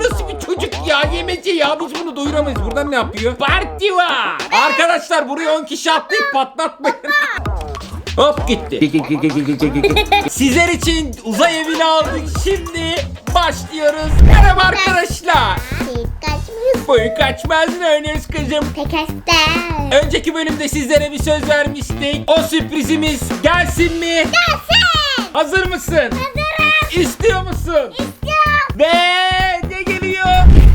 Nasıl bir çocuk ya yemeci ya biz bunu doyuramayız. Buradan ne yapıyor? Parti var. Arkadaşlar buraya 10 kişi attık patlatmayın. Hop gitti. Sizler için uzay evini aldık. Şimdi başlıyoruz. Merhaba arkadaşlar. Kaçmıyoruz. Boyu kaçmaz mı oynuyoruz kızım? Pekastel. Önceki bölümde sizlere bir söz vermiştik. O sürprizimiz gelsin mi? Gelsin. Hazır mısın? Hazırım. İstiyor musun? İstiyorum. Ve?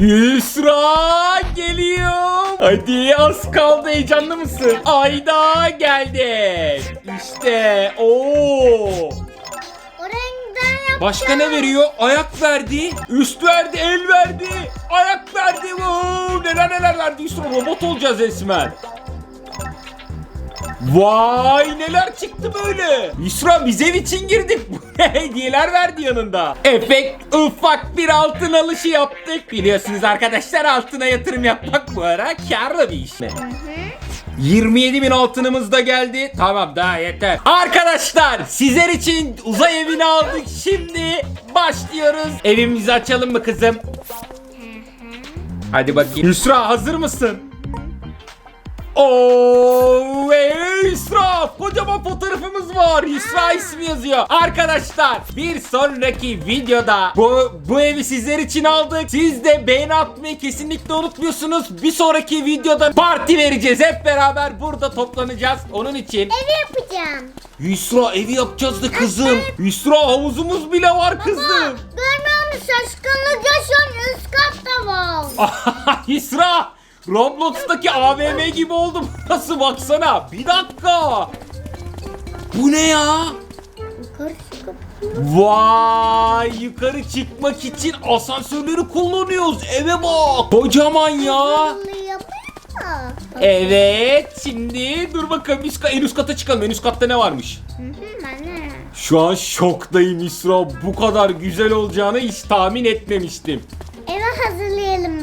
Yusra geliyor. Hadi az kaldı heyecanlı mısın? Ayda geldi. İşte ooo. Başka ne veriyor? Ayak verdi, üst verdi, el verdi, ayak verdi. Oo, neler neler verdi. Yusra robot olacağız resmen. Vay neler çıktı böyle. Yusra biz ev için girdik. Hediyeler verdi yanında. Efekt ufak bir altın alışı yaptık. Biliyorsunuz arkadaşlar altına yatırım yapmak bu ara karlı bir iş mi? 27 bin altınımız da geldi. Tamam daha yeter. Arkadaşlar sizler için uzay evini aldık. Şimdi başlıyoruz. Evimizi açalım mı kızım? Hadi bakayım. Yusra hazır mısın? Oo, ey Yusra kocaman fotoğrafımız var. Yusra ismi yazıyor. Arkadaşlar bir sonraki videoda bu, bu evi sizler için aldık. Siz de beğeni atmayı kesinlikle unutmuyorsunuz. Bir sonraki videoda parti vereceğiz. Hep beraber burada toplanacağız. Onun için Ev yapacağım. Yusra evi yapacağız da kızım. Yusra havuzumuz bile var kızım. Görmüyor musun? Şaşkınlık yaşıyorsun. Üst katta var. Yusra Roblox'taki AVM gibi oldum. Nasıl baksana? Bir dakika. Bu ne ya? Yukarı çıkıp. Vay yukarı çıkmak için asansörleri kullanıyoruz. Eve bak. Kocaman ya. Bunu yapayım mı? Evet şimdi dur bakalım üst, en üst kata çıkalım. En üst katta ne varmış? Hı hı, ben de. Şu an şoktayım İsra. Bu kadar güzel olacağını hiç tahmin etmemiştim.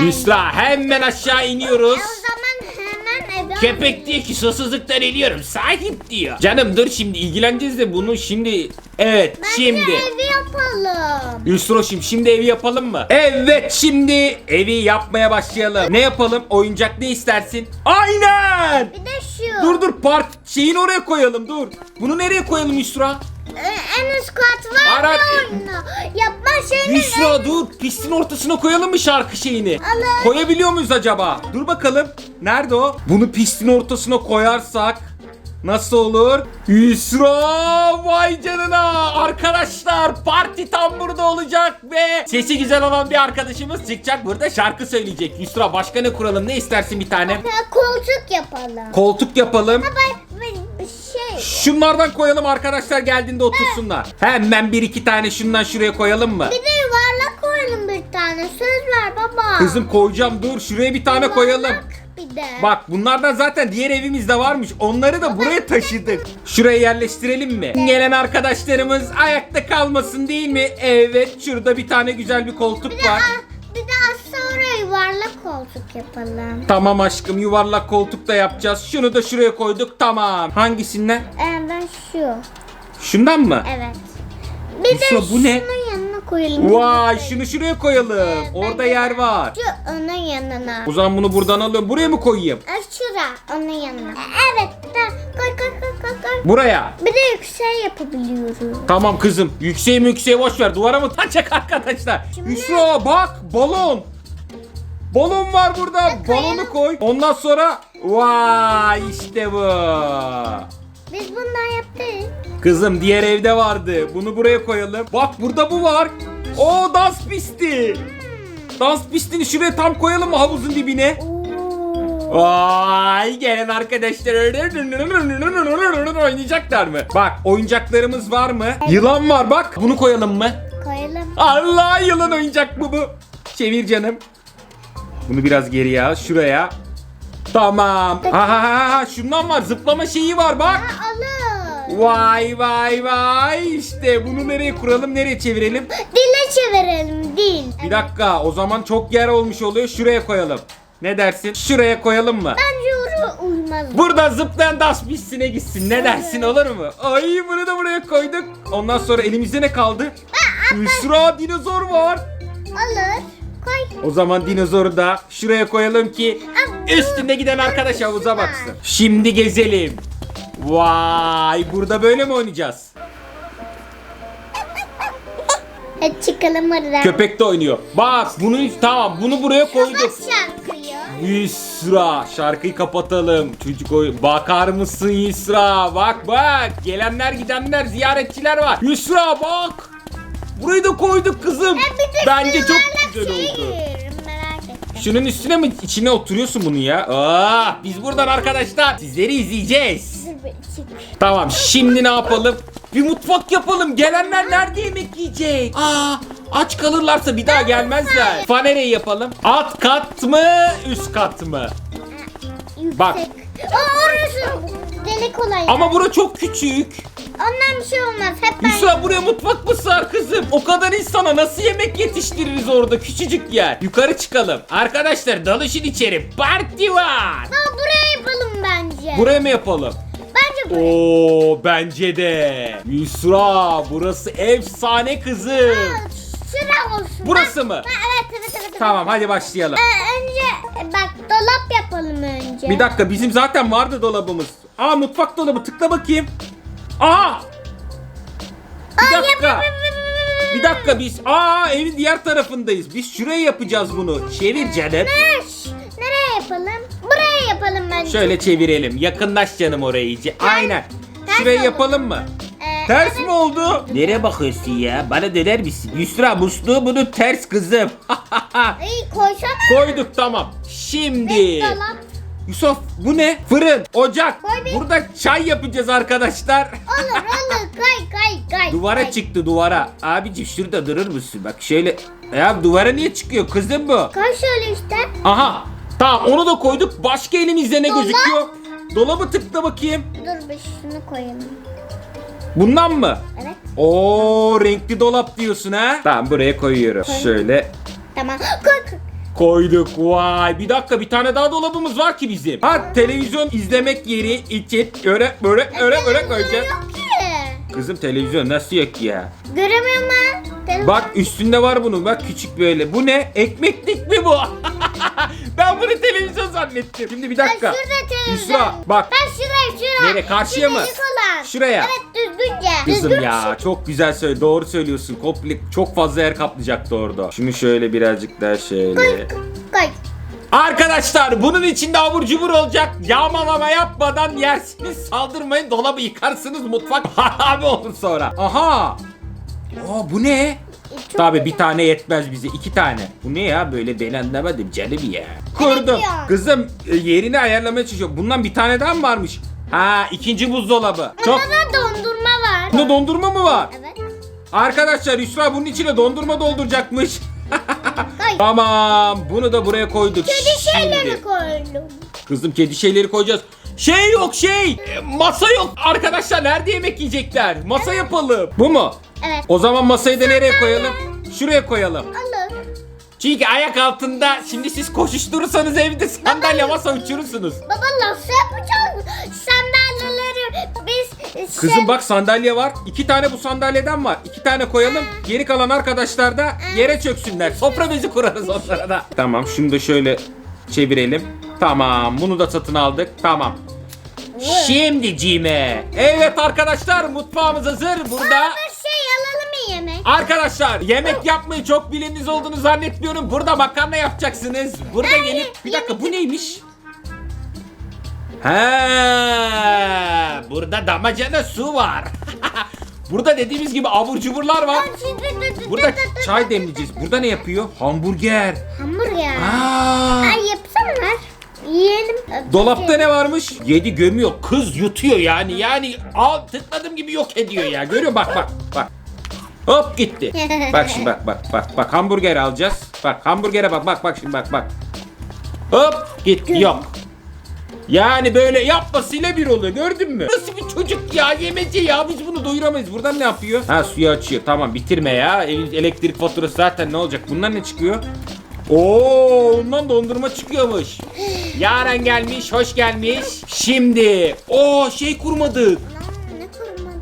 Ben. İsra hemen aşağı iniyoruz. E o zaman hemen eve Köpek diyor ki susuzluktan eliyorum. Sahip diyor. Canım dur şimdi ilgileneceğiz de bunu şimdi. Evet Bence şimdi. evi yapalım. Yusroş'um şimdi evi yapalım mı? Evet şimdi evi yapmaya başlayalım. Ne yapalım? Oyuncak ne istersin? Aynen. Bir de şu. Dur dur park şeyini oraya koyalım dur. Bunu nereye koyalım Yusra? Ee, en üst kat var Ara- mı oyunu? Yapma şeyini. Yusra dur pistin ortasına koyalım mı şarkı şeyini? Alın. Koyabiliyor muyuz acaba? Dur bakalım. Nerede o? Bunu pistin ortasına koyarsak nasıl olur? Yusra vay canına arkadaşlar parti tam burada olacak ve sesi güzel olan bir arkadaşımız çıkacak burada şarkı söyleyecek. Yusra başka ne kuralım ne istersin bir tane? Ha, koltuk yapalım. Koltuk yapalım. Ben, ben. Şunlardan koyalım arkadaşlar geldiğinde otursunlar. Hemen bir iki tane şundan şuraya koyalım mı? Bir de yuvarlak koyalım bir tane. Söz ver baba. Kızım koyacağım dur şuraya bir tane koyalım. Bir de. Bak bunlardan zaten diğer evimizde varmış. Onları da buraya taşıdık. Şuraya yerleştirelim mi? Gelen arkadaşlarımız ayakta kalmasın değil mi? Evet şurada bir tane güzel bir koltuk Bir de, var. a- bir de az sonra yuvarlak koltuk yapalım. Tamam aşkım yuvarlak koltuk da yapacağız. Şunu da şuraya koyduk tamam. Hangisinden? Ee, ben şu. Şundan mı? Evet. Bir de Yusra, bu ne? şunun yanına koyalım. Vay şunu şuraya koyalım. Orada yer var. Şu onun yanına. O zaman bunu buradan alıyorum. Buraya mı koyayım? Ee, şura onun yanına. Evet. Da, koy koy koy Buraya. Bir de yüksek yapabiliyoruz. Tamam kızım. Yükseği mi yükseği boş ver. Duvara mı takacak arkadaşlar? Şimdi- Yusra bak balon. Balon var burada. Balonu koy. Ondan sonra vay işte bu. Biz bundan yaptık. Kızım diğer evde vardı. Bunu buraya koyalım. Bak burada bu var. O dans pisti. Dans pistini şuraya tam koyalım mı havuzun dibine? Oo. Vay gelen arkadaşlar oynayacaklar mı? Bak oyuncaklarımız var mı? Yılan var bak. Bunu koyalım mı? Koyalım. Allah yılan oyuncak bu bu. Çevir canım. Bunu biraz geriye al şuraya. Tamam. Ha ha ha ha şundan var zıplama şeyi var bak. Ha, alır. Vay vay vay işte bunu nereye kuralım nereye çevirelim? Dile çevirelim dil. Bir dakika o zaman çok yer olmuş oluyor şuraya koyalım. Ne dersin? Şuraya koyalım mı? Bence oraya uymaz. Buradan zıplayan das pistine gitsin. Ne dersin olur mu? Ay bunu da buraya koyduk. Ondan sonra elimizde ne kaldı? Hüsra dinozor var. Alır. O zaman dinozoru da şuraya koyalım ki üstünde giden arkadaş havuza baksın. Şimdi gezelim. Vay burada böyle mi oynayacağız? Hadi çıkalım oradan. Köpek de oynuyor. Bak bunu tamam bunu buraya koyduk. Şarkıyı. Yusra şarkıyı kapatalım. Çocuk oy bakar mısın Yusra? Bak bak gelenler gidenler ziyaretçiler var. Yusra bak. Burayı da koyduk kızım. Bence çok güzel şey oldu. Şunun üstüne mi içine oturuyorsun bunu ya? Aa, biz buradan arkadaşlar sizleri izleyeceğiz. Tamam şimdi ne yapalım? Bir mutfak yapalım. Gelenler nerede yemek yiyecek? Aa, aç kalırlarsa bir daha gelmezler. Fanereyi yapalım. Alt kat mı, üst kat mı? Yüksek. Bak. Aa, orası delik olay. Ama bura çok küçük. Ondan bir şey olmaz. Hep ben. Yusra buraya mutfak mı sığar kızım? O kadar insana nasıl yemek yetiştiririz orada küçücük yer? Yukarı çıkalım. Arkadaşlar dalışın içeri. Parti var. Aa, buraya yapalım bence. Buraya mı yapalım? Bence buraya. Oo bence de. Yusra burası efsane kızım. Aa, Şura olsun. Burası Bak. mı? Ha, evet evet evet. evet. Tamam hadi başlayalım. Ee, önce e, bak dolap yapalım önce. Bir dakika bizim zaten vardı dolabımız. Aa mutfak dolabı tıkla bakayım. Aa! Bir dakika. Bir dakika biz aa evin diğer tarafındayız. Biz şuraya yapacağız bunu. Çevir canım. Nerş, Nereye yapalım? Buraya yapalım bence. Şöyle çevirelim. Yakınlaş canım oraya iyice. Aynen. Şuraya yapalım mı? Ters mi oldu? Nereye bakıyorsun ya? Bana döner misin? Yusra musluğu bunu ters kızım. İyi koysana. Koyduk tamam. Şimdi. Dolap. Yusuf bu ne? Fırın, ocak. Koy bir. Burada çay yapacağız arkadaşlar. Olur olur kay kay kay. duvara kay. çıktı duvara. Abicim şurada durur musun? Bak şöyle. Ya duvara niye çıkıyor kızım bu? Koy şöyle işte. Aha. Tamam onu da koyduk. Başka elimizde ne Dolap. gözüküyor? Dolabı tıkla bakayım. Dur bir şunu koyalım. Bundan mı? Evet. Oo renkli dolap diyorsun ha? Tamam buraya koyuyorum. Şöyle Tamam. Koy koy. koyduk. Vay bir dakika bir tane daha dolabımız var ki bizim. Ha televizyon izlemek yeri için öyle böyle öyle böyle koyacağız. Kızım televizyon nasıl yok ya? Göremiyorum ben. Bak üstünde var bunun bak küçük böyle. Bu ne? Ekmeklik mi bu? ben bunu televizyon zannettim. Şimdi bir Ben dakika. şurada televizyon. Yusra bak. Ben şuraya şuraya. Nereye, karşıya mı? Şuraya. Evet düzgünce. Kızım ya çok güzel söyle doğru söylüyorsun. Komple çok fazla yer kaplayacaktı orada. Şunu şöyle birazcık daha şöyle. Koy. Arkadaşlar bunun içinde abur cubur olacak. Yağmalama yapmadan yersiniz. Saldırmayın dolabı yıkarsınız mutfak harabe olur sonra. Aha. Aa bu ne? Çok Tabi bir tane yetmez bize iki tane. Bu ne ya böyle beğenmedim canım ya. Kurdum. ya. Kızım e, yerini ayarlamaya çalışıyorum. Bundan bir tane daha mı varmış? Ha ikinci buzdolabı. Çok. Da dondurma Bunda dondurma mı var? Evet. Arkadaşlar Yusra bunun içine dondurma dolduracakmış. Koy. tamam bunu da buraya koyduk. Kedi şeyleri koydum. Kızım kedi şeyleri koyacağız. Şey yok şey. E, Masa yok. Arkadaşlar nerede yemek yiyecekler? Masa yapalım. Bu mu? Evet. O zaman masayı da nereye koyalım? Şuraya koyalım. Olur. Çünkü ayak altında şimdi siz koşuşturursanız evde sandalye masa uçurursunuz. Baba nasıl yapacağız? Kızım bak sandalye var. İki tane bu sandalyeden var. İki tane koyalım. Geri kalan arkadaşlar da yere çöksünler. Sofra bezi kurarız onlara da. Tamam şunu da şöyle çevirelim. Tamam bunu da satın aldık. Tamam. Şimdi cime. Evet arkadaşlar mutfağımız hazır. Burada bir şey alalım mı yemek? Arkadaşlar yemek yapmayı çok bileniniz olduğunu zannetmiyorum. Burada makarna yapacaksınız. Burada gelip bir dakika bu neymiş? He, burada damacana su var. burada dediğimiz gibi abur cuburlar var. Burada çay demleyeceğiz. Burada ne yapıyor? Hamburger. Hamburger. Aa, Ay yapsana ver. Yiyelim. dolapta ne varmış? Yedi gömüyor. Kız yutuyor yani. Yani al tıkladım gibi yok ediyor ya. Görüyor bak bak bak. Hop gitti. Bak şimdi bak bak bak bak hamburger alacağız. Bak hamburgere bak bak bak şimdi bak bak. Hop gitti yok. Yani böyle yapmasıyla bir oluyor gördün mü? Nasıl bir çocuk ya yemece ya biz bunu doyuramayız. Buradan ne yapıyor? Ha suyu açıyor tamam bitirme ya. Elektrik faturası zaten ne olacak? Bundan ne çıkıyor? Oo ondan dondurma çıkıyormuş. Yaren gelmiş hoş gelmiş. Şimdi o şey kurmadık. Ne kurmadı?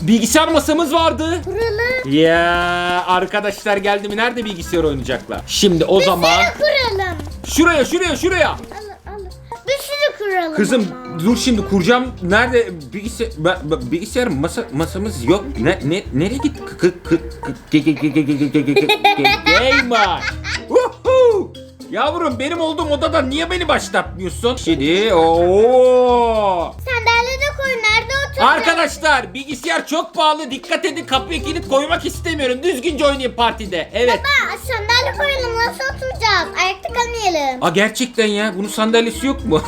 bilgisayar masamız vardı. Kuralım. Ya arkadaşlar geldi mi nerede bilgisayar oynayacaklar? Şimdi o zaman Bir kuralım. şuraya şuraya şuraya. Al al. Bir sürü kuralım. Kızım ama. dur şimdi kuracağım. Nerede bilgisayar bilgisayar masa masamız yok. Ne ne nereye gitti? Gamer. Yavrum benim olduğum odada niye beni başlatmıyorsun? Şimdi ooo. Sandalye de koy nerede oturuyorsun? Arkadaşlar bilgisayar çok pahalı dikkat edin kapıya kilit koymak istemiyorum. Düzgünce oynayayım partide. Evet. Baba sandalye koyalım nasıl oturacağız? Ayakta kalmayalım. Aa gerçekten ya bunun sandalyesi yok mu?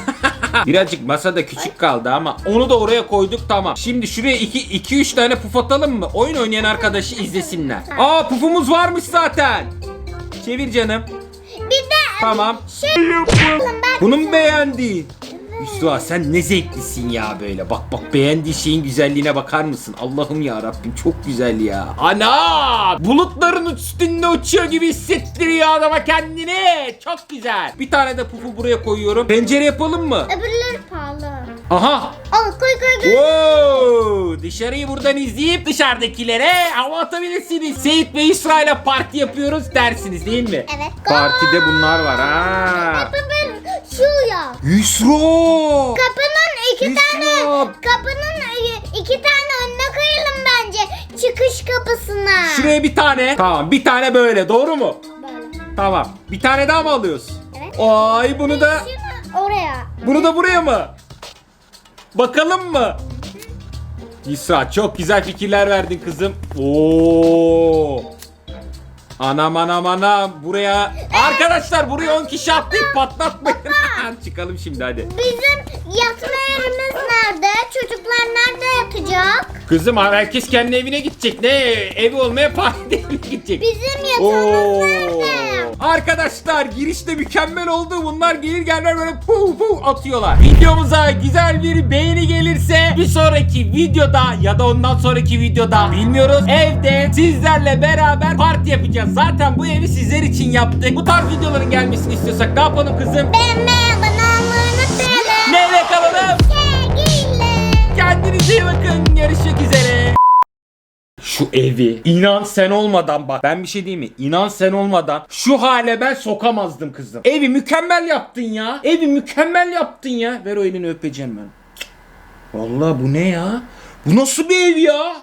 Birazcık masada küçük kaldı ama onu da oraya koyduk tamam. Şimdi şuraya 2 2 3 tane puf atalım mı? Oyun oynayan arkadaşı izlesinler. Aa pufumuz varmış zaten. Çevir canım. Bir de Tamam. şey yapalım ben. Bunu mu beğendi? Yusra sen ne zevklisin ya böyle. Bak bak beğendiği şeyin güzelliğine bakar mısın? Allah'ım ya Rabbim çok güzel ya. Ana! Bulutların üstünde uçuyor gibi hissettiriyor adama kendini. Çok güzel. Bir tane de pufu buraya koyuyorum. Pencere yapalım mı? Öbürleri pahalı. Aha! Al koy koy koy. Wow! Dışarıyı buradan izleyip dışarıdakilere hava atabilirsiniz. Seyit ve İsrail'e parti yapıyoruz dersiniz değil mi? Evet. Partide bunlar var ha. Baba şu ya. Yusra! Kapının iki Yusra! tane kapının iki tane önüne koyalım bence. Çıkış kapısına. Şuraya bir tane. Tamam bir tane böyle doğru mu? Böyle. Tamam. Bir tane daha mı alıyoruz? Evet. Ay bunu da Şimdi oraya. bunu da buraya mı? Bakalım mı? Yusra çok güzel fikirler verdin kızım. Oo. Anam anam anam buraya arkadaşlar buraya 10 kişi atlayıp patlatmayın. Çıkalım şimdi hadi. Bizim yatma yerimiz nerede? Çocuklar nerede yatacak? Kızım herkes kendi evine gidecek. Ne evi olmaya evine gidecek. Bizim yatağımız Oo. nerede? Arkadaşlar girişte mükemmel oldu. Bunlar gelir gelmez böyle pu pu atıyorlar. Videomuza güzel bir beğeni gelirse bir sonraki videoda ya da ondan sonraki videoda bilmiyoruz. Evde sizlerle beraber parti yapacağız. Zaten bu evi sizler için yaptık. Bu tarz videoların gelmesini istiyorsak ne yapalım kızım? Beğenmeyi, abone olmayı unutmayalım. Neyle kalalım? Kendinize iyi bakın. Görüşmek üzere. Şu evi inan sen olmadan bak ben bir şey diyeyim mi? İnan sen olmadan şu hale ben sokamazdım kızım. Evi mükemmel yaptın ya. Evi mükemmel yaptın ya. Ver o elini öpeceğim ben. Vallahi bu ne ya? Bu nasıl bir ev ya?